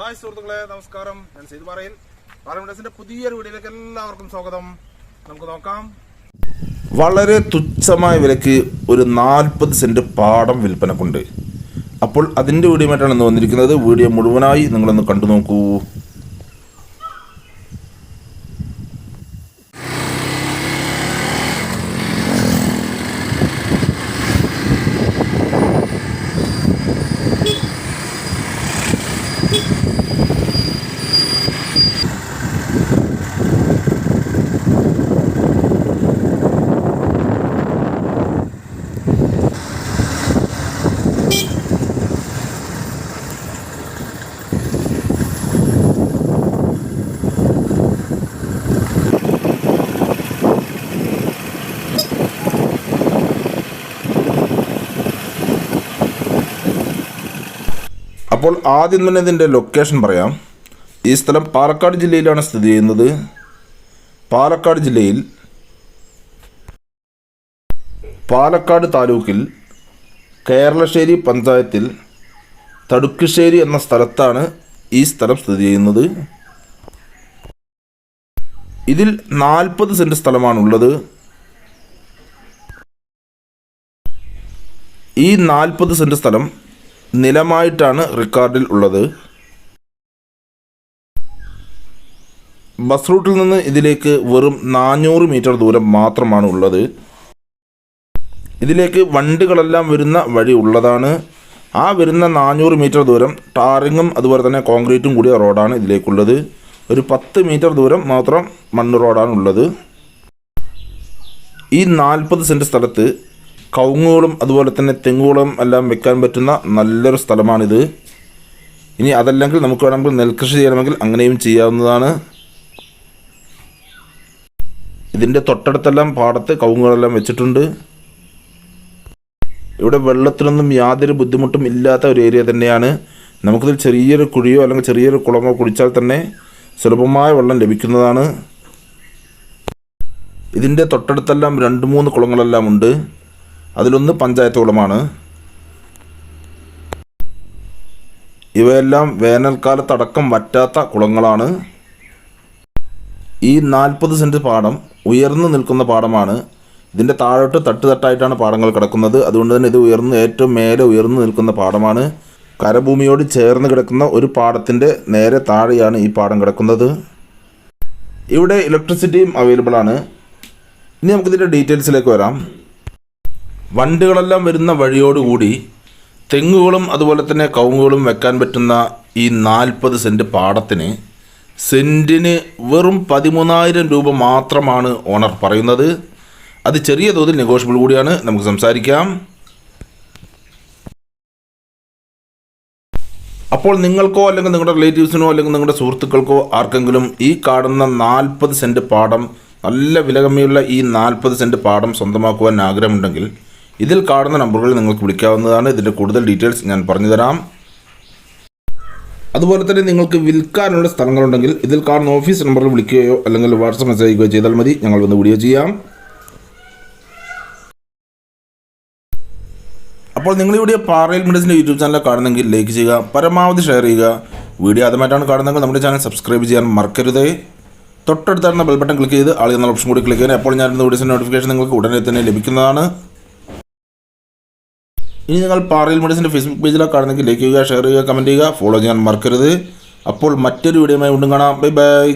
Hi സുഹൃത്തുക്കളെ നമസ്കാരം. ഞാൻ സെയ്ത് പറയിൽ പാർലമെന്റസിന്റെ പുതിയൊരു വീഡിയോയിലേക്ക് എല്ലാവർക്കും സ്വാഗതം. നമുക്ക് നോക്കാം. വളരെ തുച്ഛമായ വിലക്ക് ഒരു നാൽപ്പത് സെന്റ് പാടം വിൽപ്പനക്കുണ്ട്. അപ്പോൾ അതിന്റെ വീഡിയോമായിട്ടാണ് ഇന്ന് വന്നിരിക്കുന്നത്. വീഡിയോ മുഴുവനായി നിങ്ങളൊന്ന് കണ്ടു നോക്കൂ അപ്പോൾ ആദ്യം തന്നെ ഇതിന്റെ ലൊക്കേഷൻ പറയാം. ഈ സ്ഥലം പാലക്കാട് ജില്ലയിലാണ് സ്ഥിതി ചെയ്യുന്നത്. പാലക്കാട് ജില്ലയിൽ പാലക്കാട് താലൂക്കിൽ കേരളശ്ശേരി പഞ്ചായത്തിൽ തടുക്കുശ്ശേരി എന്ന സ്ഥലത്താണ് ഈ സ്ഥലം സ്ഥിതി ചെയ്യുന്നത്. ഇതിൽ നാൽപ്പത് സെന്റ് സ്ഥലമാണുള്ളത്. ഈ നാൽപ്പത് സെന്റ് സ്ഥലം നിലമായിട്ടാണ് റിക്കാർഡിൽ ഉള്ളത്. ബസ് റൂട്ടിൽ നിന്ന് ഇതിലേക്ക് വെറും നാനൂറ് മീറ്റർ ദൂരം മാത്രമാണ് ഉള്ളത്. ഇതിലേക്ക് വണ്ടികളെല്ലാം വരുന്ന വഴി ഉള്ളതാണ്. ആ വരുന്ന നാനൂറ് മീറ്റർ ദൂരം ടാറിങ്ങും അതുപോലെ തന്നെ കോൺക്രീറ്റും കൂടിയ റോഡാണ് ഇതിലേക്കുള്ളത്. ഒരു പത്ത് മീറ്റർ ദൂരം മാത്രം മണ്ണ് റോഡാണ് ഉള്ളത്. ഈ നാൽപ്പത് സെന്റ് സ്ഥലത്ത് കവുങ്ങുകളും അതുപോലെ തന്നെ തെങ്ങുകളും എല്ലാം വെക്കാൻ പറ്റുന്ന നല്ലൊരു സ്ഥലമാണിത്. ഇനി അതല്ലെങ്കിൽ നമുക്ക് വേണമെങ്കിൽ നെൽകൃഷി ചെയ്യണമെങ്കിൽ അങ്ങനെയും ചെയ്യാവുന്നതാണ്. ഇതിന്റെ തൊട്ടടുത്തെല്ലാം പാടത്ത് കവുങ്ങുകളെല്ലാം വെച്ചിട്ടുണ്ട്. ഇവിടെ വെള്ളത്തിനൊന്നും യാതൊരു ബുദ്ധിമുട്ടും ഇല്ലാത്ത ഒരു ഏരിയ തന്നെയാണ്. നമുക്കിതിൽ ചെറിയൊരു കുഴിയോ അല്ലെങ്കിൽ ചെറിയൊരു കുളമോ കുടിച്ചാൽ തന്നെ സുലഭമായ വെള്ളം ലഭിക്കുന്നതാണ്. ഇതിന്റെ തൊട്ടടുത്തെല്ലാം രണ്ട് മൂന്ന് കുളങ്ങളെല്ലാം ഉണ്ട്. അതിലൊന്ന് പഞ്ചായത്ത് കുളമാണ് ഇവയെല്ലാം വേനൽക്കാലത്തടക്കം വറ്റാത്ത കുളങ്ങളാണ്. ഈ നാൽപ്പത് സെന്റ് പാടം ഉയർന്നു നിൽക്കുന്ന പാടമാണ്. ഇതിന്റെ താഴോട്ട് തട്ടുതട്ടായിട്ടാണ് പാടങ്ങൾ കിടക്കുന്നത്. അതുകൊണ്ട് തന്നെ ഇത് ഉയർന്ന് ഏറ്റവും മേലെ ഉയർന്നു നിൽക്കുന്ന പാടമാണ്. കരഭൂമിയോട് ചേർന്ന് കിടക്കുന്ന ഒരു പാടത്തിന്റെ നേരെ താഴെയാണ് ഈ പാടം കിടക്കുന്നത്. ഇവിടെ ഇലക്ട്രിസിറ്റിയും അവൈലബിൾ ആണ്. ഇനി നമുക്കിതിന്റെ ഡീറ്റെയിൽസിലേക്ക് വരാം. വണ്ടികളെല്ലാം വരുന്ന വഴിയോടുകൂടി തെങ്ങുകളും അതുപോലെ തന്നെ കവുങ്ങുകളും വെക്കാൻ പറ്റുന്ന ഈ നാൽപ്പത് സെന്റ് പാടത്തിന് സെന്റിന് വെറും പതിമൂന്നായിരം രൂപ മാത്രമാണ് ഓണർ പറയുന്നത്. അത് ചെറിയ തോതിൽ നെഗോഷ്യബിൾ കൂടിയാണ്. നമുക്ക് സംസാരിക്കാം. അപ്പോൾ നിങ്ങൾക്കോ അല്ലെങ്കിൽ നിങ്ങളുടെ റിലേറ്റീവ്സിനോ അല്ലെങ്കിൽ നിങ്ങളുടെ സുഹൃത്തുക്കൾക്കോ ആർക്കെങ്കിലും ഈ കാണുന്ന നാൽപ്പത് സെന്റ് പാടം നല്ല വിലകമ്മിയുള്ള ഈ നാൽപ്പത് സെന്റ് പാടം സ്വന്തമാക്കുവാൻ ആഗ്രഹമുണ്ടെങ്കിൽ ഇതിൽ കാണുന്ന നമ്പറുകൾ നിങ്ങൾക്ക് വിളിക്കാവുന്നതാണ്. ഇതിന്റെ കൂടുതൽ ഡീറ്റെയിൽസ് ഞാൻ പറഞ്ഞു തരാം അതുപോലെ തന്നെ നിങ്ങൾക്ക് വിൽക്കാനുള്ള സ്ഥലങ്ങളുണ്ടെങ്കിൽ ഇതിൽ കാണുന്ന ഓഫീസ് നമ്പറിൽ വിളിക്കുകയോ അല്ലെങ്കിൽ വാട്സപ്പ് മെസ്സേജ് അയക്കുകയോ ചെയ്താൽ മതി. ഞങ്ങൾ വന്ന് വീഡിയോ ചെയ്യാം. അപ്പോൾ നിങ്ങൾ ഇവിടെ പാറയിൽ മിഡസിന്റെ യൂട്യൂബ് ചാനൽ കാണുന്നെങ്കിൽ ലൈക്ക് ചെയ്യുക പരമാവധി ഷെയർ ചെയ്യുക. വീഡിയോ ആദ്യമായിട്ടാണ് കാണുന്നെങ്കിൽ നമ്മുടെ ചാനൽ സബ്സ്ക്രൈബ് ചെയ്യാൻ മറക്കരുത്. തൊട്ടടുത്തായിരുന്ന ബെൽ ബട്ടൺ ക്ലിക്ക് ചെയ്ത് ആളുകൾ ഓപ്ഷൻ കൂടി ക്ലിക്ക് ചെയ്യാൻ അപ്പോൾ ഞാൻ വീഡിയോസിന്റെ നോട്ടിഫിക്കേഷൻ നിങ്ങൾക്ക് ഉടനെ തന്നെ ലഭിക്കുന്നതാണ്. ഇനി നിങ്ങൾ പാറയിൽ മെഡിസിന്റെ ഫേസ്ബുക്ക് പേജിലാണ് കാണുന്നെങ്കിൽ ലൈക്ക് ചെയ്യുക ഷെയർ ചെയ്യുക കമന്റ് ചെയ്യുക. ഫോളോ ചെയ്യാൻ മറക്കരുത്. അപ്പോൾ മറ്റൊരു വീഡിയോയുമായി വീണ്ടും കാണാം. Bye bye